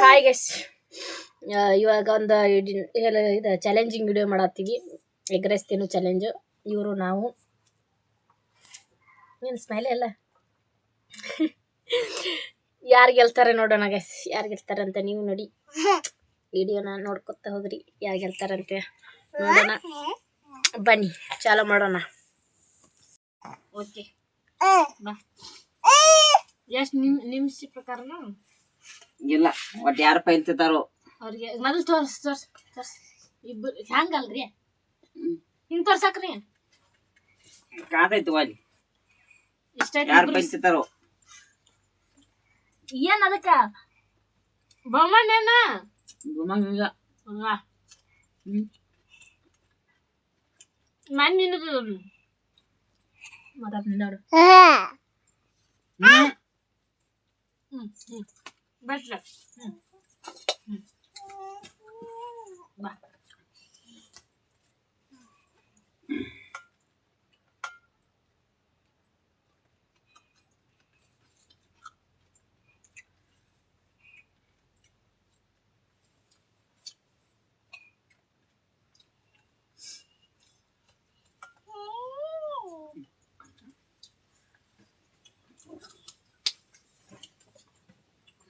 Hi guys ಇವಾಗ ಒಂದು ಇದು ಚಾಲೆಂಜಿಂಗ್ ವಿಡಿಯೋ ಮಾಡತ್ತೀವಿ ಎಗ್ ರೈಸ್ ತಿನ್ನು ಚಾಲೆಂಜು ಇವರು ನಾವು. ಏನು ಸ್ಮೈಲ್ ಎಲ್ಲ? ಯಾರು ಗೆಲ್ತಾರೆ ನೋಡೋಣ ಗೈಸ್ ಯಾರು ಗೆಲ್ತಾರೆ ಅಂತ ನೀವು ನೋಡಿ. ವಿಡಿಯೋನ ನೋಡ್ಕೊತ ಹೋಗ್ರಿ. ಯಾರು ಗೆಲ್ತಾರಂತೆ ನೋಡೋಣ. ಬನ್ನಿ ಚಾಲು ಮಾಡೋಣ. ಓಕೆ ಬಾ. ಎಷ್ಟು ನಿಮ್ ನಿಮಿಷ ಪ್ರಕಾರನೂ? ಇಲ್ಲ ಒಟ್ಟು ಯಾರು ಪೈಲ್ತಿರ್ತಾರೋ ಅವ್ರಿಗೆ ಮೊದಲು ತೋರ್ಸ್ ತೋರ್ಸ್ ತೋರ್ಸ್. ಇಬ್ಬರು ಹ್ಯಾಂಗಲ್ರಿ? ಹಿಂಗೆ ತೋರ್ಸಾಕ್ರಿ. ಕಾದೈತು ಇಷ್ಟ ಯಾರು ಪೈಲ್ತಿರ್ತಾರೋ ಏನ್ ಅದಕ್ಕ? ಬೊಮ್ಮನೇನ ಗುಮಂಗ ಹ್ಮ್. ಮನ್ ನಿನದು ಮಾತಾಡ್ತೀನಿ ನೋಡು. ಹ್ಮ್. ಹ್ಮ್. भेटलं. ಬಟ್ಲ ಹ್ಮ್ ಹ್ಮ್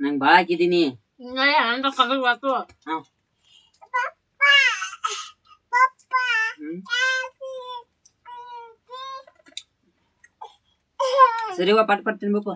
ನಂಗೆ ಭಾಳ ಹಾಕಿದ್ದೀನಿ ಹಿಂಗೆ ಹಂಗ ಕದಲ್ ಬಾತು ಹಾಂ ಹ್ಮ್ ಸರಿ ವಾ ಪಟ್ ಪಟ್ ತಿನ್ಬೇಕು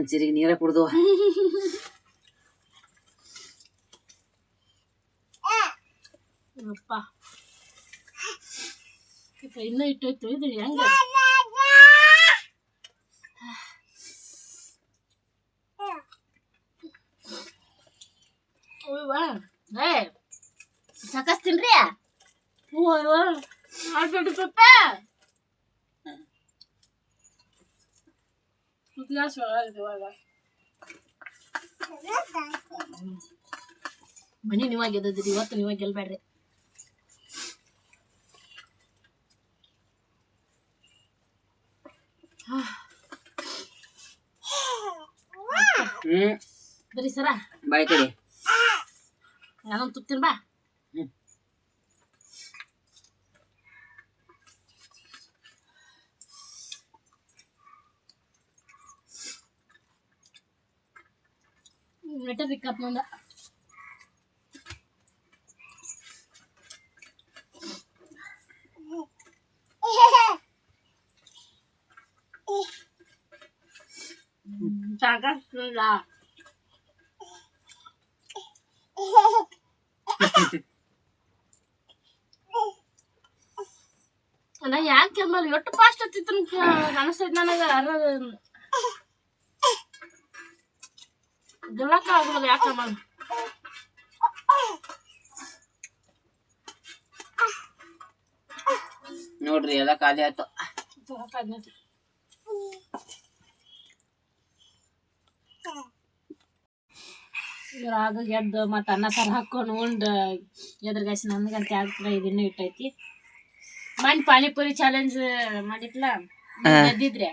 ಒಂದ್ ಸಿರಿಗೆ ನೀರ ಕುಡ್ದು ಯಪ್ಪ ಈಗ ಇನ್ನೂ ಇಟ್ಟೋಯ್ತು ಇದು ಹೆಂಗ ಓಯ್ವಾ ಏ ಸಾಕಸ್ ತಿನ್ರಿ ಓಯ್ವ ಆಡ್ಬಿಟ್ಟು ಪಪ್ಪ glass ಒಳಗಿದೆ ಇವಾಗ ಮನಿ ನೀವಾಗ ಗೆದ್ದಿದ್ರಿ ಇವತ್ತು ನೀವಾಗ ಗೆಲ್ಬೇಡ್ರಿ ಹ್ಮ್ ಬರೀ ಸರ ಬಾಯ್ ಕಡೆ ಯಾರೊಂದು ತುತ್ತಿನ ಬಾ ನೆಟ್ಟ ಪಿಕಪ್ ಮುಂದ ಸಾಕಷ್ಟಿಲ್ಲ ನಾ ಯಾಕೆ ಕೆಮ್ಮಲ್ ಎಷ್ಟು ಫಾಸ್ಟ್ ಹತ್ತಿತ್ತು ಅನಿಸ್ತೈತಿ ನನಗೆ ಅರ ಗೆಲ್ಲಕ್ಕ ಆಗಲ್ಲ ಯಾಕಮ್ಮ ನೋಡ್ರಿ ಎಲ್ಲ ಖಾಲಿ ಆಯ್ತು. ಆಗ ಗೆದ್ದು ಮತ್ತು ಅನ್ನ ಸಾರು ಹಾಕೊಂಡು ಉಂಡು ಎದುರುಗಾಸಿ ನನ್ಗಂತ ಆಗ್ತದೆ ಇದನ್ನ ಇಟ್ಟೈತಿ. ಮನ್ ಪಾನಿಪುರಿ ಚಾಲೆಂಜ್ ಮಾಡಿದ್ಲ? ಗೆದ್ದಿದ್ರೆ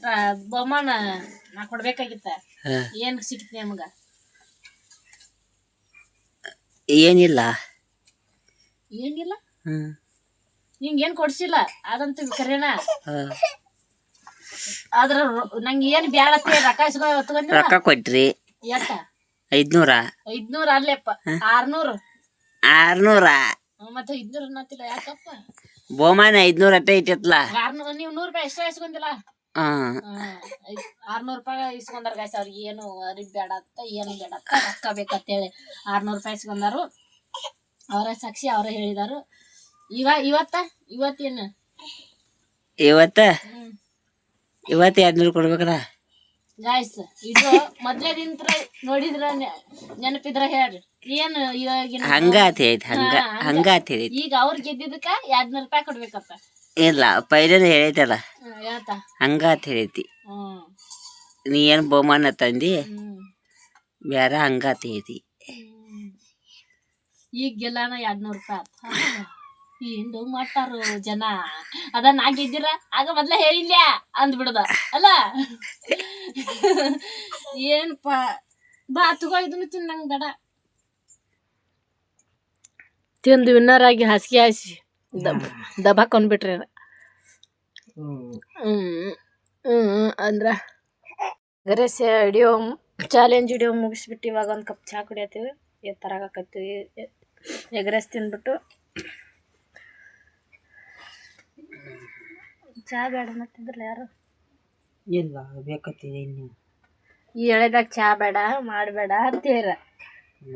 ಬೊಮ್ಮನ ಬಹುಮಾನ ನಾ ಕೊಡ್ಬೇಕಾಗಿತ್ತ. ಏನ್ ಸಿಕ್ತಿ ನಿಮ್ಗ? ಏನಿಲ್ಲ. ಏನಿಲ್ಲ? ಹ್ಮ್. ನಿಂಗೆ ಏನ್ ಕೊಡ್ಸಿಲ್ಲ? ಅದಂತ ಕರೆನಾ ಆದ್ರ ನಂಗೆ ಏನ್ ಬ್ಯಾಡತ್ತೆ ರೊಕ್ಕ ಇಸ್ಕೊಂಡ್ ರೊಕ್ಕ ಕೊಟ್ರಿ. ಎಷ್ಟ? ಐದ್ನೂರ? ಐದ್ನೂರ ಅಲ್ಲೇಪ್ಪ. ಆರ್ನೂರು. ಆರ್ನೂರ? ಮತ್ತೆ ಐದ್ನೂರ ಅನ್ನತ್ತಿಲ್ಲ ಯಾಕಪ್ಪ? ಬೋಮಾನ ಐದ್ನೂರ ಅಟ್ಟ ಇಟ್ಟತ್ಲ? ಆರ್ನೂರ ನೀವು ನೂರು ರೂಪಾಯಿ ಎಷ್ಟ ಇಸ್ಕೊಂದಿಲ್ಲ ಆರ್ನೂರ್ ರೂಪಾಯಿ ಇಸ್ಕೊಂಡಾರ ಗಾಯ್ಸ್ ಅವ್ರಿಗೆ ಏನು ಅರಿಬ್ ಬೇಡ ಅಂತ ಏನು ಬೇಡ ಅಂತ ರೊಕ್ಕ ಬೇಕಂತೇಳಿ ಆರ್ನೂರ್ ರೂಪಾಯಿ ಇಸ್ಕೊಂಡಾರು. ಅವರ ಸಾಕ್ಷಿ ಅವರೇ ಹೇಳಿದಾರು. ಇವ ಇವತ್ತ? ಇವತ್ತೇನು? ಇವತ್ತ? ಇವತ್ತ ಎರಡ್ನೂರು ಕೊಡ್ಬೇಕಲ್ಲ? ಗಾಯ್ಸ್ ಇದು ಮೊದ್ಲೇದಿಂತ್ರ ನೋಡಿದ್ರ ನೆನಪಿದ್ರ ಹೇಳ್ರಿ. ಏನು ಇವಾಗಿನ ಅಂತ ಐತ್ ಹಂಗ. ಹಂಗಾತ್ ಈಗ ಅವ್ರು ಗೆದ್ದಿದ್ದಕ್ಕ ಎರಡ್ನೂರ್ ರೂಪಾಯಿ ಕೊಡ್ಬೇಕಪ್ಪ ಇಲ್ಲ ಪೈಲನ ಹೇಳೈತಲ್ಲ ಹಂಗಾತ ಹೇಳ್ತಾ ನೀ ಏನು ಬಹುಮಾನ ತಂದಿ? ಬೇರೆ ಹಂಗಾತ ಹೇಳಿ. ಈಗ ಗೆಲ್ಲಾನ ಎರಡ್ನೂರ್ ರೂಪಾಯಿ ಹಿಂದು ಮಾಡ್ತಾರು ಜನ? ಅದ ನಾ ಗೆದ್ದಿರ ಆಗ ಮೊದ್ಲ ಹೇಳಿಲ್ಲ ಅಂದ್ಬಿಡದ. ಅಲ್ಲ? ಏನಪ್ಪ? ಬಾ ತಗೋ ಇದನ್ನು ತಿನ್ನಂಗ್ ಬೇಡ. ತಿಂದು ವಿನ್ನರ್ ಆಗಿ ಹಾಸಿಗೆ ಹಾಸಿ ದಬ್ ದಬಾಕೊಂಡ್ಬಿಟ್ರಿ ಹ್ಮ್. ಹ್ಞೂ ಅಂದ್ರ ಗರಸ್ಯ ಹಿಡಿಯೋ ಚಾಲೆಂಜ್ ಹಿಡಿಯೋ ಮುಗಿಸ್ಬಿಟ್ಟು ಇವಾಗ ಒಂದು ಕಪ್ ಚಹಾ ಕುಡಿಯತ್ತೀವಿ. ಈ ಥರ ಕತ್ತೀವಿ ಎಗ್ರೆಸ್ ತಿಂದ್ಬಿಟ್ಟು. ಚಹಾ ಬೇಡ ಮತ್ತಿದ್ರಲ್ಲ ಯಾರು? ಇಲ್ಲ ಬೇಕತ್ತೀವಿ ಇನ್ನು. ಈ ಎಳೆದಾಗ ಚಹಾ ಬೇಡ ಮಾಡಬೇಡ ಅಂತೀರ.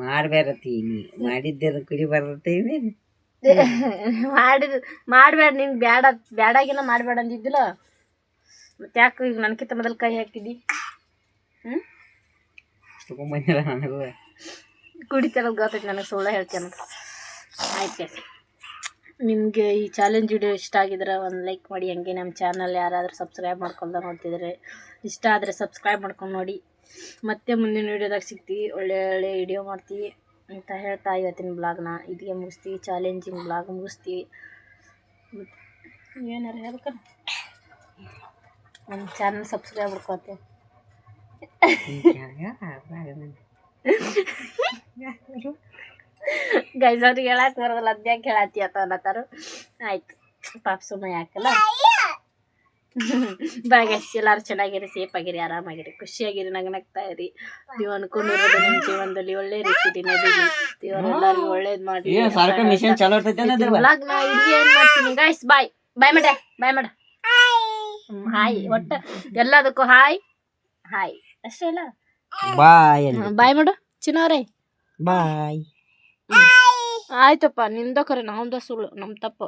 ಮಾಡ್ಬೇಡತ್ತೀನಿ ಮಾಡಿದ್ದೇನು ಕುಡಿ ಬರ್ತೈವಿ ಮಾಡಿದ ಮಾಡಬೇಡ ನಿನ್ ಬ್ಯಾಡ ಬ್ಯಾಡಾಗಿನ ಮಾಡಬೇಡ ಅಂದಿದ್ದಿಲ್ಲ? ಮತ್ತೆ ಯಾಕೆ ಈಗ ನನಗಿಂತ ಮೊದಲು ಕೈ ಹಾಕಿದ್ದಿ ಹ್ಞೂ ತಗೊಂಬಂದಿಲ್ಲ ನನಗೂ. ಕುಡಿತಾರ ಗೊತ್ತೈತೆ ನನಗೆ ಸುಳ್ಳು ಹೇಳ್ತೇನೆ. ಆಯ್ತು ನಿಮಗೆ ಈ ಚಾಲೆಂಜ್ ವಿಡಿಯೋ ಇಷ್ಟ ಆಗಿದ್ರೆ ಒಂದು ಲೈಕ್ ಮಾಡಿ ಹಂಗೆ ನಮ್ಮ ಚಾನಲ್ ಯಾರಾದರೂ ಸಬ್ಸ್ಕ್ರೈಬ್ ಮಾಡ್ಕೊಳ್ದ ನೋಡ್ತಿದ್ರೆ ಇಷ್ಟ ಆದರೆ ಸಬ್ಸ್ಕ್ರೈಬ್ ಮಾಡ್ಕೊಂಡು ನೋಡಿ. ಮತ್ತೆ ಮುಂದಿನ ವಿಡಿಯೋದಾಗ ಸಿಗ್ತೀವಿ ಒಳ್ಳೆ ಒಳ್ಳೆ ವಿಡಿಯೋ ಮಾಡ್ತೀವಿ ಅಂತ ಹೇಳ್ತಾ ಇವತ್ತಿನ ಬ್ಲಾಗ್ನ. ಇದಿಗೆ ಮುಗಿಸ್ತೀವಿ ಚಾಲೆಂಜಿಂಗ್ ಬ್ಲಾಗ್ ಮುಗಿಸ್ತೀವಿ ಏನಾರು ಹೇಳ್ಬೇಕ ನಮ್ಮ ಚಾನಲ್ ಸಬ್ಸ್ಕ್ರೈಬ್ ಮಾಡ್ಕೋತೆ. ಗೈಸ್ ಅವ್ರಿಗೆ ಹೇಳಕ್ ಬರೋದಿಲ್ಲ, ಅದ್ಯಾಕೆ ಹೇಳತ್ತಿ ಅಂತ ಅನ್ನತ್ತಾರು. ಆಯ್ತು, ಪಾಪ ಸುಮ್ಮನೆ ಯಾಕಲ್ಲ? ಬಾಯ್ ಎಲ್ಲಾರು ಚೆನ್ನಾಗಿರಿ ಸೇಫ್ ಆಗಿರಿ ಆರಾಮಾಗಿರಿ ಖುಷಿಯಾಗಿರಿ ನಗನಗ್ತಾ ಇರಿ. ನೀವು ಅನ್ಕೊಂಡಿರೋದು ನಿಮ್ಮ ಜೀವನದಲ್ಲಿ ಒಳ್ಳೆ ರೀತಿ ನಡೀಲಿ ದೇವರೆಲ್ಲರಿಗೂ ಒಳ್ಳೇದ್ ಮಾಡಿ. ಮಿಷನ್ ಚಲೋ ಇರ್ತೈತೆ ವ್ಲಾಗ್ ನಾ ಇಲ್ಲಿ ಏನ್ ಮಾಡ್ತೀನಿ ಗಾಯ್ಸ್ ಬಾಯ್ ಬಾಯ್ ಮಾಡ ಬಾಯ್ ಮಾಡ ಹಾಯ್ ಒಟ್ಟ ಎಲ್ಲದಕ್ಕೂ ಹಾಯ್. ಹಾಯ್. ಅಷ್ಟೇ ಅಲ್ಲ? ಬಾಯ್ ಬಾಯ್ ಮಾಡು ಚಿನ್ನವ್ರೆ ಬಾಯ್ ಆಯ್ತಪ್ಪ ನಿಂದ ಕರೆ ನಮ್ದ ಸುಳ್ಳು ನಮ್ ತಪ್ಪು.